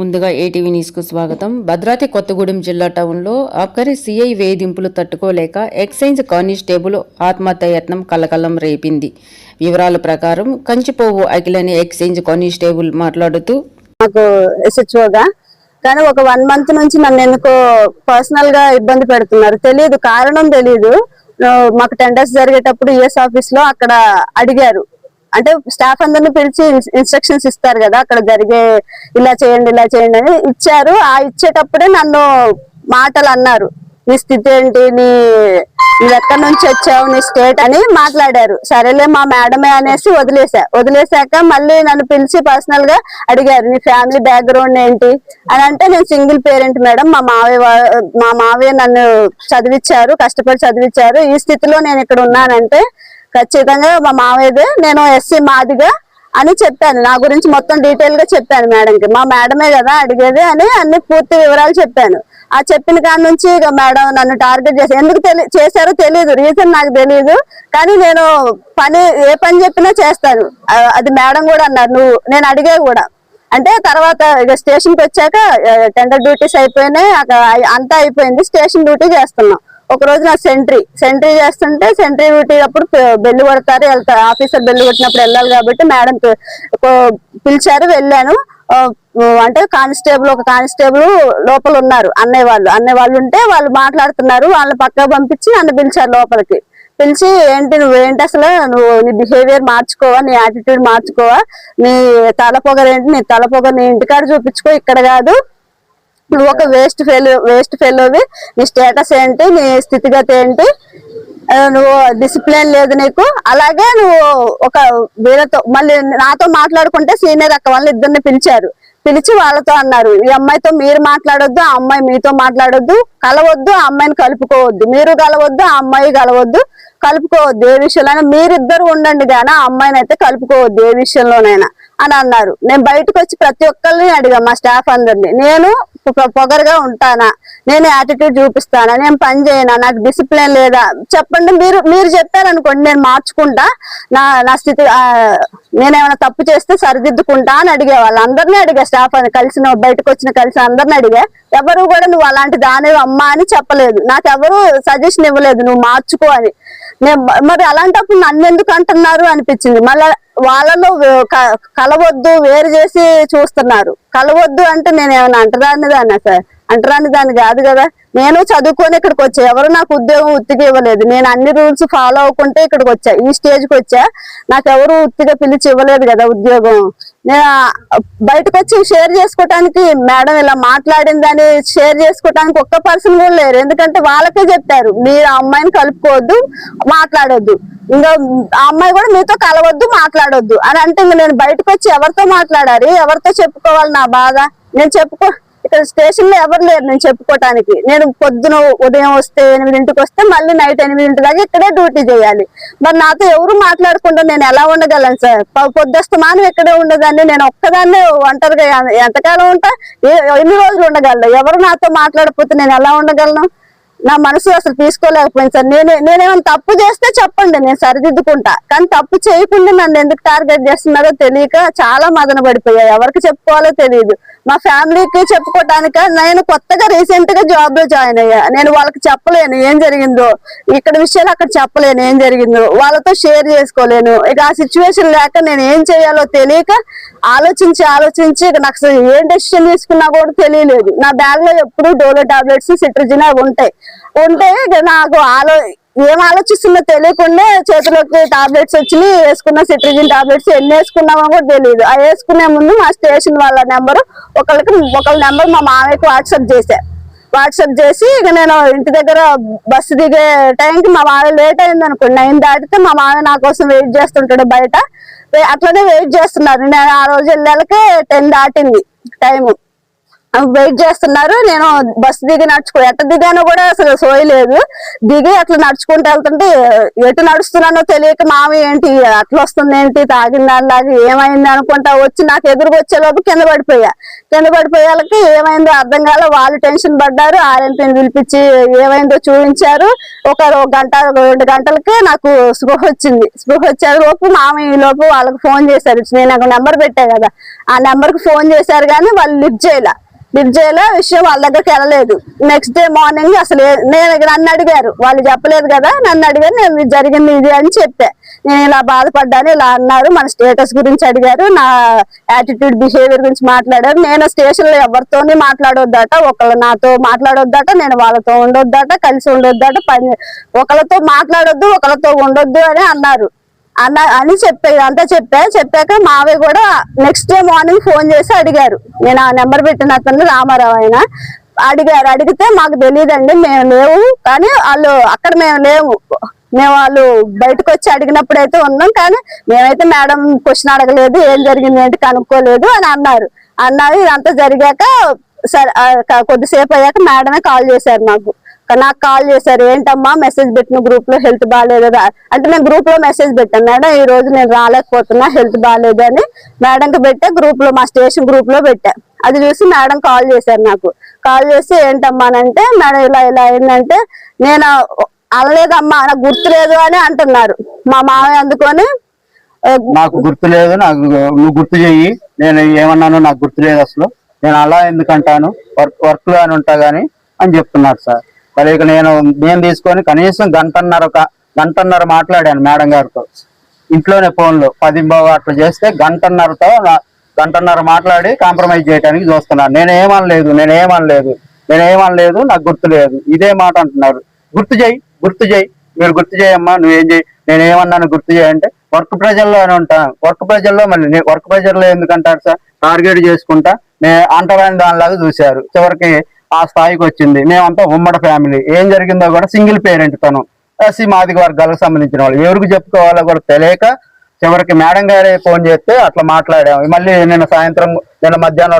ముందుగా ఏటీవీ న్యూస్కు స్వాగతం. భద్రాద్రి కొత్తగూడెం జిల్లా టౌన్లో ఆఖరి సీఐ వేధింపులు తట్టుకోలేక ఎక్సైజ్ కానిస్టేబుల్ ఆత్మహత్య యత్నం కలకలం రేపింది. వివరాల ప్రకారం కంచిపోవు అఖిలని ఎక్సైజ్ కానిస్టేబుల్ మాట్లాడుతూ నాకు ఎస్హెచ్ఓగా కానీ ఒక వన్ మంత్ నుంచి నన్ను ఎందుకో పర్సనల్గా ఇబ్బంది పెడుతున్నారు. తెలియదు కారణం తెలియదు మాకు టెండర్స్ జరిగేటప్పుడు ఈఎస్ ఆఫీస్లో అక్కడ అడిగారు. అంటే స్టాఫ్ అందరిని పిలిచి ఇన్స్ట్రక్షన్స్ ఇస్తారు కదా అక్కడ జరిగే ఇలా చేయండి ఇలా చేయండి అని ఇచ్చారు. ఆ ఇచ్చేటప్పుడే నన్ను మాటలు అన్నారు. నీ స్థితి ఏంటి? నీ నువ్వు ఎక్కడి నుంచి వచ్చావు? నీ స్టేట్ అని మాట్లాడారు. సరేలే మా మేడమే అనేసి వదిలేసా. వదిలేసాక మళ్ళీ నన్ను పిలిచి పర్సనల్గా అడిగారు నీ ఫ్యామిలీ బ్యాక్గ్రౌండ్ ఏంటి? అని అంటే నేను సింగిల్ పేరెంట్ మేడం. మా మావయ్య వా- మా మావయ్య నన్ను చదివించారు కష్టపడి చదివించారు ఈ స్థితిలో నేను ఇక్కడ ఉన్నానంటే ఖచ్చితంగా మా మామయ్యది నేను ఎస్సీ మాదిగా అని చెప్పాను. నా గురించి మొత్తం డీటెయిల్గా చెప్పాను మేడంకి. మా మేడమే కదా అడిగేది అని అన్ని పూర్తి వివరాలు చెప్పాను. ఆ చెప్పిన కాడ నుంచి ఇక మేడం నన్ను టార్గెట్ చేసి ఎందుకు తెలి చేశారో తెలియదు రీజన్ నాకు తెలియదు కానీ నేను పని ఏ పని చెప్పినా చేస్తాను. అది మేడం కూడా అన్నారు. నువ్వు నేను అడిగే కూడా. అంటే తర్వాత ఇక స్టేషన్కి వచ్చాక టెండర్ డ్యూటీస్ అయిపోయినాయి. అక్కడ అంతా అయిపోయింది. స్టేషన్ డ్యూటీ చేస్తున్నాం. ఒక రోజు నా సెంట్రీ సెంట్రీ చేస్తుంటే సెంట్రీ పెట్టేటప్పుడు అప్పుడు బెల్లు కొడతారు వెళ్తారు. ఆఫీసర్ బెల్లు కొట్టినప్పుడు వెళ్ళాలి కాబట్టి మేడం పిలిచారు వెళ్ళాను. అంటే కానిస్టేబుల్ ఒక కానిస్టేబుల్ లోపల ఉన్నారు అన్నయ్య వాళ్ళు. అన్నయ్య వాళ్ళు ఉంటే వాళ్ళు మాట్లాడుతున్నారు వాళ్ళని పక్కకు పంపించి నన్ను పిలిచారు లోపలికి. పిలిచి ఏంటి నువ్వు ఏంటి అసలు నువ్వు నీ బిహేవియర్ మార్చుకోవా నీ యాటిట్యూడ్ మార్చుకోవా? నీ తలపొగరేంటి? నీ తలపొగరు నీ ఇంటికాడ చూపించుకో ఇక్కడ కాదు. నువ్వు ఒక వేస్ట్ ఫెయిల్ వేస్ట్ ఫెయిల్వి నీ స్టేటస్ ఏంటి నీ స్థితిగతి ఏంటి నువ్వు డిసిప్లిన్ లేదు నీకు. అలాగే నువ్వు ఒక వీళ్ళతో మళ్ళీ నాతో మాట్లాడుకుంటే సీనియర్ అక్క వాళ్ళు ఇద్దరిని పిలిచారు. పిలిచి వాళ్ళతో అన్నారు ఈ అమ్మాయితో మీరు మాట్లాడొద్దు ఆ అమ్మాయి మీతో మాట్లాడొద్దు కలవద్దు ఆ అమ్మాయిని కలుపుకోవద్దు. మీరు కలవద్దు ఆ అమ్మాయి కలవద్దు కలుపుకోవద్దు ఏ విషయంలో మీరిద్దరు ఉండండి కానీ ఆ అమ్మాయిని అయితే కలుపుకోవద్దు ఏ విషయంలోనైనా. అని అన్నారు. నేను బయటకు వచ్చి ప్రతి ఒక్కరిని అడిగా మా స్టాఫ్ అందరిని. నేను పొగరుగా ఉంటానా? నేను యాటిట్యూడ్ చూపిస్తానా? నేను పని చేయనా? నాకు డిసిప్లిన్ లేదా? చెప్పండి మీరు మీరు చెప్పారనుకోండి నేను మార్చుకుంటా. నా నా స్థితి నేనేమైనా తప్పు చేస్తే సరిదిద్దుకుంటా అని అడిగే వాళ్ళు. అందరినీ అడిగా స్టాఫ్ అని కలిసిన బయటకు వచ్చిన కలిసి అందరిని అడిగా ఎవరు కూడా నువ్వు అలాంటి దాని అమ్మా అని చెప్పలేదు. నాకు సజెషన్ ఇవ్వలేదు. నువ్వు మార్చుకో అని. నేను మరి అలాంటప్పుడు నన్ను ఎందుకు అంటున్నారు అనిపించింది. మళ్ళా వాళ్ళలో క- కలవద్దు వేరు చేసి చూస్తున్నారు. కలవద్దు అంటే నేను ఏమైనా అంటరాని దాన్ని సార్? అంటరాని దాన్ని కాదు కదా. నేను చదువుకొని ఇక్కడికి వచ్చా. ఎవరు నాకు ఉద్యోగం ఉత్తిగా ఇవ్వలేదు. నేను అన్ని రూల్స్ ఫాలో అవ్వకుంటే ఇక్కడికి వచ్చా. ఈ స్టేజ్కి వచ్చా. నాకు ఎవరు ఉత్తిగా పిలిచి ఇవ్వలేదు కదా ఉద్యోగం. నేను బయటకు వచ్చి షేర్ చేసుకోవటానికి మేడం ఇలా మాట్లాడిందని షేర్ చేసుకోవటానికి ఒక్క పర్సన్ కూడా లేరు. ఎందుకంటే వాళ్ళకే చెప్పారు మీరు ఆ అమ్మాయిని కలుపుకోవద్దు మాట్లాడొద్దు. ఇంకా ఆ అమ్మాయి కూడా మీతో కలవద్దు మాట్లాడొద్దు అని అంటే ఇంక నేను బయటకు వచ్చి ఎవరితో మాట్లాడాలి? ఎవరితో చెప్పుకోవాలి నా బాధ? నేను చెప్పుకో ఇక్కడ స్టేషన్లో ఎవరు లేరు నేను చెప్పుకోవటానికి నేను పొద్దున ఉదయం వస్తే ఎనిమిదింటికి వస్తే మళ్ళీ నైట్ ఎనిమిదింటి దాకా ఇక్కడే డ్యూటీ చేయాలి. మరి నాతో ఎవరు మాట్లాడకుండా నేను ఎలా ఉండగలను సార్? ప- పొద్దుస్తమానం ఇక్కడే ఉండదాన్ని నేను ఒక్కదాన్నే ఒంటరిగా ఎంతకాలం ఉంటా? ఎన్ని రోజులు ఉండగలను? ఎవరు నాతో మాట్లాడకపోతే నేను ఎలా ఉండగలను? నా మనసు అసలు తీసుకోలేకపోయింది సార్. నేను నేనేమైనా తప్పు చేస్తే చెప్పండి నేను సరిదిద్దుకుంటా. కానీ తప్పు చేయకుండా నన్ను ఎందుకు టార్గెట్ చేస్తున్నారో తెలియక చాలా మదన ఎవరికి చెప్పుకోవాలో తెలియదు. మా ఫ్యామిలీకి చెప్పుకోవటానిక నేను కొత్తగా రీసెంట్గా జాబ్లో జాయిన్ అయ్యా. నేను వాళ్ళకి చెప్పలేను ఏం జరిగిందో. ఇక్కడ విషయాలు అక్కడ చెప్పలేను ఏం జరిగిందో. వాళ్ళతో షేర్ చేసుకోలేను. ఇక ఆ సిచ్యువేషన్ లేక నేను ఏం చేయాలో తెలియక ఆలోచించి ఆలోచించి ఇక నాకు అసలు ఏం డెసిషన్ తీసుకున్నా కూడా తెలియలేదు. నా బ్యాగ్లో ఎప్పుడు డోలో టాబ్లెట్స్ సిట్రజిన్ అవి ఉంటాయి. ఉంటే ఇక నాకు ఆలో ఏం ఆలోచిస్తున్నా తెలియకుండా చేతిలోకి టాబ్లెట్స్ వచ్చి వేసుకున్న సిట్రిజిన్ టాబ్లెట్స్ ఎన్ని వేసుకున్నామో కూడా తెలియదు. ఆ వేసుకునే ముందు మా స్టేషన్ వాళ్ళ నెంబర్ ఒకళ్ళకి ఒకళ్ళ నెంబర్ మా మామయ్యకి వాట్సాప్ చేశా. వాట్సాప్ చేసి ఇక నేను ఇంటి దగ్గర బస్సు దిగే టైంకి మా మామయ్య లేట్ అయింది అనుకోండి నైన్ దాటితే మా మామయ్య నా కోసం వెయిట్ చేస్తుంటాడు బయట. అట్లనే వెయిట్ చేస్తున్నారు నేను ఆ రోజు వెళ్ళాలకే టెన్ దాటింది టైము వెయిట్ చేస్తున్నారు. నేను బస్సు దిగి నడుచుకో ఎట్ట దిగానో కూడా అసలు సోయలేదు దిగి అట్లా నడుచుకుంటూ వెళ్తుంటే ఎటు నడుస్తున్నానో తెలియక మామి ఏంటి అట్లా వస్తుంది ఏంటి తాగిన ఏమైంది అనుకుంటా వచ్చి నాకు ఎదురుకు వచ్చేలోపు కింద పడిపోయా. కింద పడిపోయాలకి ఏమైందో అర్థం కాల వాళ్ళు టెన్షన్ పడ్డారు. ఆర్ఎంపీని పిలిపించి ఏమైందో చూపించారు ఒక గంట ఒక రెండు గంటలకి నాకు స్పృహ వచ్చింది. స్పృహ వచ్చే లోపు మామి ఈ లోపు వాళ్ళకి ఫోన్ చేశారు. నేను ఒక నెంబర్ పెట్టా కదా. ఆ నెంబర్కి ఫోన్ చేశారు కానీ వాళ్ళు లిఫ్ట్ చేయలే. లిఫ్ట్ చేయలే విషయం వాళ్ళ దగ్గరికి వెళ్ళలేదు. నెక్స్ట్ డే మార్నింగ్ అసలు నేను నన్ను అడిగారు. వాళ్ళు చెప్పలేదు కదా నన్ను అడిగారు. నేను ఇది జరిగింది ఇది అని చెప్పా. నేను ఇలా బాధపడ్డాను ఇలా అన్నారు. మన స్టేటస్ గురించి అడిగారు నా యాటిట్యూడ్ బిహేవియర్ గురించి మాట్లాడారు. నేను స్టేషన్లో మాట్లాడొద్దట ఒకళ్ళు నాతో మాట్లాడొద్దట నేను వాళ్ళతో ఉండొద్దట కలిసి ఉండొద్దట పని ఒకళ్ళతో మాట్లాడొద్దు ఒకళ్ళతో ఉండొద్దు అని అన్నారు. అన్న అని చెప్పే అంతా చెప్పా. చెప్పాక మావే కూడా నెక్స్ట్ డే మార్నింగ్ ఫోన్ చేసి అడిగారు. నేను ఆ నెంబర్ పెట్టిన అతను రామారావు ఆయన. అడిగారు. అడిగితే మాకు తెలియదండి మేము లేవు. కానీ వాళ్ళు అక్కడ మేము లేవు మేము వాళ్ళు బయటకు వచ్చి అడిగినప్పుడు అయితే ఉన్నాం. కానీ మేమైతే మేడం క్వశ్చన్ అడగలేదు ఏం జరిగింది ఏంటి కనుక్కోలేదు అని అన్నారు. అన్నారు. ఇదంతా జరిగాక సరే కొద్దిసేపు అయ్యాక మేడమే కాల్ చేశారు నాకు నాకు కాల్ చేశారు ఏంటమ్మా మెసేజ్ పెట్టిన గ్రూప్లో హెల్త్ బాగాలేదు అంటే నేను గ్రూప్లో మెసేజ్ పెట్టాను మేడం ఈ రోజు నేను రాలేకపోతున్నా హెల్త్ బాగాలేదు అని మేడంకి పెట్టా గ్రూప్లో మా స్టేషన్ గ్రూప్లో పెట్టా. అది చూసి మేడం కాల్ చేశారు నాకు. కాల్ చేసి ఏంటమ్మా అని అంటే మేడం ఇలా ఇలా అయిందంటే నేను అనలేదమ్మా నాకు గుర్తులేదు అని అంటున్నారు. మా మామయ్య అందుకొని నాకు గుర్తులేదు నాకు నువ్వు గుర్తు చెయ్యి నేను ఏమన్నానో నాకు గుర్తులేదు అసలు నేను అలా ఎందుకంటాను వర్క్ వర్క్లో అని ఉంటా గానీ అని చెప్తున్నారు సార్. మరి ఇక నేను నేను తీసుకొని కనీసం గంటన్నర ఒక గంటన్నర మాట్లాడాను మేడం గారితో. ఇంట్లోనే ఫోన్లో పది బావ అట్లా చేస్తే గంటన్నరతో నా- గంటన్నర మాట్లాడి కాంప్రమైజ్ చేయడానికి చూస్తున్నాను. నేను ఏమనలేదు నేను ఏమనలేదు నేను ఏమనలేదు నాకు గుర్తు లేదు. ఇదే మాట అంటున్నారు. గుర్తు చేయి గుర్తు చేయి. మీరు గుర్తు చేయమ్మా నువ్వేం చేయి? నేను ఏమన్నాను గుర్తు చేయంటే వర్క్ ప్రెజర్లో అని ఉంటాను. వర్క్ ప్రెజర్లో మళ్ళీ వర్క్ ప్రెజర్లో ఎందుకంటారు సార్? టార్గెట్ చేసుకుంటా అంటరాని దానిలాగా చూశారు. చివరికి ఆ స్థాయికి వచ్చింది. మేమంతా ఉమ్మడి ఫ్యామిలీ. ఏం జరిగిందో కూడా సింగిల్ పేరెంట్ తను. ఎస్సీ మాదిక వర్గాలకు సంబంధించిన వాళ్ళు. ఎవరికి చెప్పుకోవాలో కూడా తెలియక చివరికి మేడం గారే ఫోన్ చేస్తే అట్లా మాట్లాడాము. మళ్ళీ నిన్న సాయంత్రం నిన్న మధ్యాహ్నం